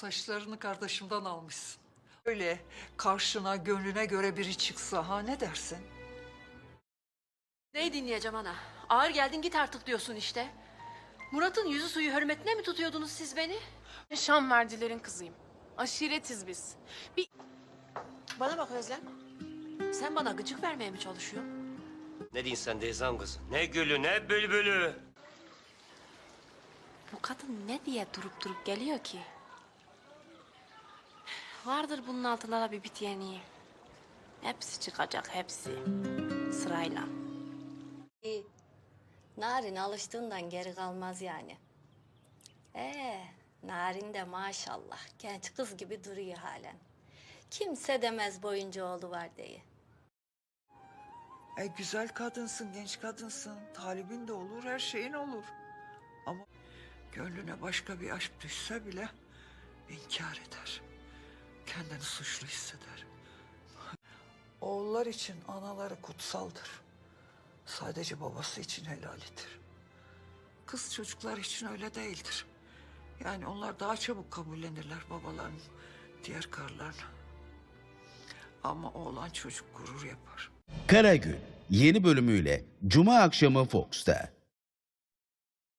Saçlarını kardeşimden almışsın. Öyle karşına gönlüne göre biri çıksa ha ne dersin? Neyi dinleyeceğim ana? Ağır geldin git artık diyorsun işte. Murat'ın yüzü suyu hürmetine mi tutuyordunuz siz beni? Şam merdilerin kızıyım. Aşiretiz biz. Bir Bana bak Özlem. Sen bana gıcık vermeye mi çalışıyorsun? Ne diyorsun sen Deyzan kız? Ne gülü ne bülbülü. bu kadın ne diye durup durup geliyor ki? Vardır bunun altında da bir bit yeniği. Hepsi çıkacak hepsi. Sırayla. İyi. Narin alıştığından geri kalmaz yani. Ee, Narin de maşallah genç kız gibi duruyor halen. Kimse demez boyunca oğlu var diye. E güzel kadınsın, genç kadınsın. Talibin de olur, her şeyin olur. Ama gönlüne başka bir aşk düşse bile inkar eder. Kendini suçlu hisseder. Oğullar için anaları kutsaldır. Sadece babası için helalidir. Kız çocuklar için öyle değildir. Yani onlar daha çabuk kabullenirler babalarını, diğer karlarını. Ama oğlan çocuk gurur yapar. Karagül yeni bölümüyle Cuma akşamı Fox'ta.